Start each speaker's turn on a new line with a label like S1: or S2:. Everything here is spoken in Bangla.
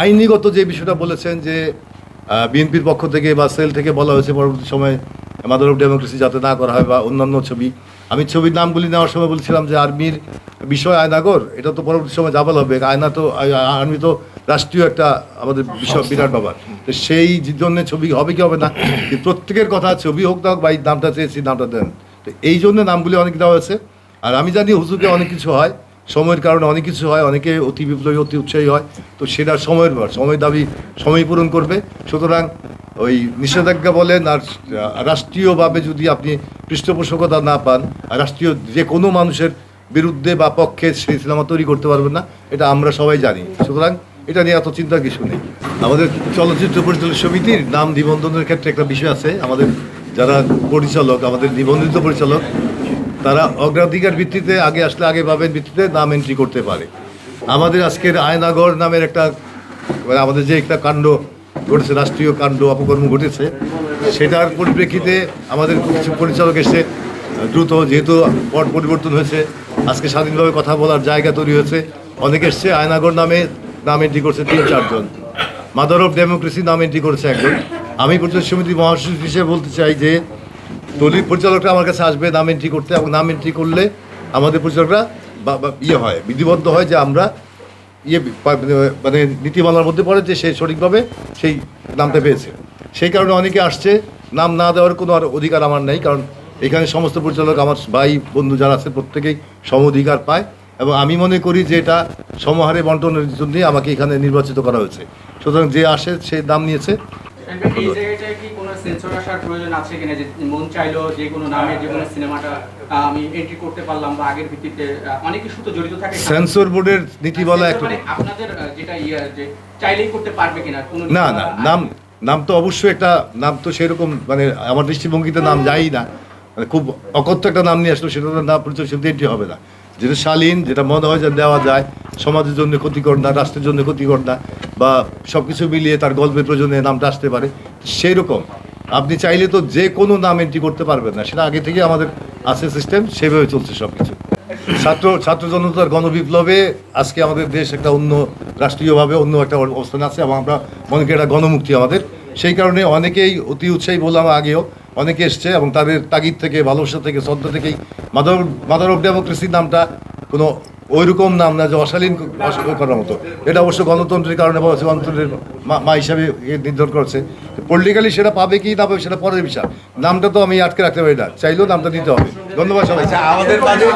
S1: আইনিগত যে বিষয়টা বলেছেন যে বিএনপির পক্ষ থেকে বা সেল থেকে বলা হয়েছে পরবর্তী সময়ে মাদার অফ ডেমোক্রেসি যাতে না করা হয় বা অন্যান্য ছবি। আমি ছবির নামগুলি নেওয়ার সময় বলছিলাম যে, আর্মির বিষয় আয়নাগর, এটা তো পরবর্তী সময় যাবাল হবে। আয়না তো, আর্মি তো রাষ্ট্রীয় একটা আমাদের বিষয়, বিরাট ব্যাপার। তো সেই জন্য ছবি হবে কি হবে না প্রত্যেকের কথা ছবি হোক না হোক বা এই নামটা চেয়েছি, নামটা দেন। তো এই জন্য নামগুলি অনেক দেওয়া হয়েছে। আর আমি জানি হুজুকে অনেক কিছু হয়। সময়ের কারণে অনেক কিছু হয়, অনেকে অতি বিপ্লবী, অতি উৎসাহী হয়, তো সেটা সময়ের ব্যাপার সময় দাবি সময় পূরণ করবে। সুতরাং ওই নিষেধাজ্ঞা বলেন আর রাষ্ট্রীয়ভাবে যদি আপনি পৃষ্ঠপোষকতা না পান, আর রাষ্ট্রীয় যে কোনো মানুষের বিরুদ্ধে বা পক্ষে সেই সিনেমা তৈরি করতে পারবেন না, এটা আমরা সবাই জানি। সুতরাং এটা নিয়ে এত চিন্তার কিছু নেই। আমাদের চলচ্চিত্র পরিচালক সমিতির নাম নিবন্ধনের ক্ষেত্রে একটা বিষয় আছে। আমাদের যারা পরিচালক, আমাদের নিবন্ধিত পরিচালক তারা অগ্রাধিকার ভিত্তিতে আগে আসলে আগে পাবেন ভিত্তিতে নাম এন্ট্রি করতে পারে। আমাদের আজকের আয়নাগর নামের একটা মানে আমাদের যে একটা কাণ্ড ঘটেছে, রাষ্ট্রীয় কাণ্ড অপকর্ম ঘটেছে, সেটার পরিপ্রেক্ষিতে আমাদের পরিচালক এসে দ্রুত যেহেতু পট পরিবর্তন হয়েছে, আজকে স্বাধীনভাবে কথা বলার জায়গা তৈরি হয়েছে, অনেকে এসছে আয়নাগর নামে নাম এন্ট্রি করছে তিন চারজন মাদার অফ ডেমোক্রেসি নাম এন্ট্রি করেছে একজন। আমি পরিচালক সমিতি মহাসচিব হিসেবে বলতে চাই যে দলীয় পরিচালকরা আমার কাছে আসবে, নাম এন্ট্রি করতে, এবং নাম এন্ট্রি করলে আমাদের পরিচালকরা ইয়ে হয়, বিধিবদ্ধ হয় যে আমরা ইয়ে মানে নীতিমালার মধ্যে পড়ে যে সে সঠিকভাবে সেই নামটা পেয়েছে। সেই কারণে অনেকে আসছে, নাম না দেওয়ার কোনো আর অধিকার আমার নেই, কারণ এখানে সমস্ত পরিচালক আমার ভাই, বন্ধু যারা আছে প্রত্যেকেই সম অধিকার পায়, এবং আমি মনে করি যে এটা সমহারে বন্টনের জন্য আমাকে এখানে নির্বাচিত করা হয়েছে। সুতরাং যে আসে, সে দাম নিয়েছে
S2: এই জায়গাটায় কি কোনো সেন্সর আসার প্রয়োজন আছে কিনা? যে মন চাইলো যে কোনো নামে যে কোনো সিনেমাটা আমি এন্ট্রি করতে পারলাম বা আগের ভিত্তিতে অনেক কিছু তো জড়িত থাকে।
S1: সেন্সর বোর্ডের নীতিমালা
S2: Censor
S1: একটু
S2: মানে আপনাদের যেটা ইয়ে যে চাইলেই করতে পারবে কিনা? কোনো
S1: না না নাম নাম তো অবশ্যই একটা নাম তো সেরকম মানে আমার দৃষ্টিভঙ্গিতে নাম যাই না। মানে খুব অকথ্য একটা নাম নিয়ে আসলো সেটা তো নাম পরিচয় এন্ট্রি হবে না। যেটা শালীন যেটা মনে হয় যে দেওয়া যায় সমাজের জন্য ক্ষতিকর না, রাষ্ট্রের জন্য ক্ষতিকর না, বা সব কিছু মিলিয়ে তার গল্পের প্রয়োজনে নামটা আসতে পারে, সেই রকম। আপনি চাইলে তো যে কোনো নাম এন্ট্রি করতে পারবেন না, সেটা আগে থেকে আমাদের আছে সিস্টেম সেভাবে চলছে সব কিছু ছাত্র ছাত্র জনতার গণবিপ্লবে আজকে আমাদের দেশ একটা অন্য, রাষ্ট্রীয়ভাবে অন্য একটা অবস্থানে আছে, এবং আমরা মনে করি গণমুক্তি আমাদের। সেই কারণে অনেকেই অতি উৎসাহী বললাম আগেও, অনেকে এসছে এবং তাদের তাগিদ থেকে, ভালোবাসা থেকে, শ্রদ্ধা থেকেই মাদার মাদার অফ ডেমোক্রেসির নামটা কোনো ওইরকম নাম না যে অশালীন করার মতো। এটা অবশ্য গণতন্ত্রের কারণে বা গণতন্ত্রের মা- হিসাবে নির্ধারণ করেছে। পলিটিক্যালি সেটা পাবে কি না পাবে সেটা পরের বিষয়। নামটা তো আমি আটকে রাখতে পারি না। চাইলেও নামটা দিতে হবে। ধন্যবাদ সবাই
S3: আমাদের কাজে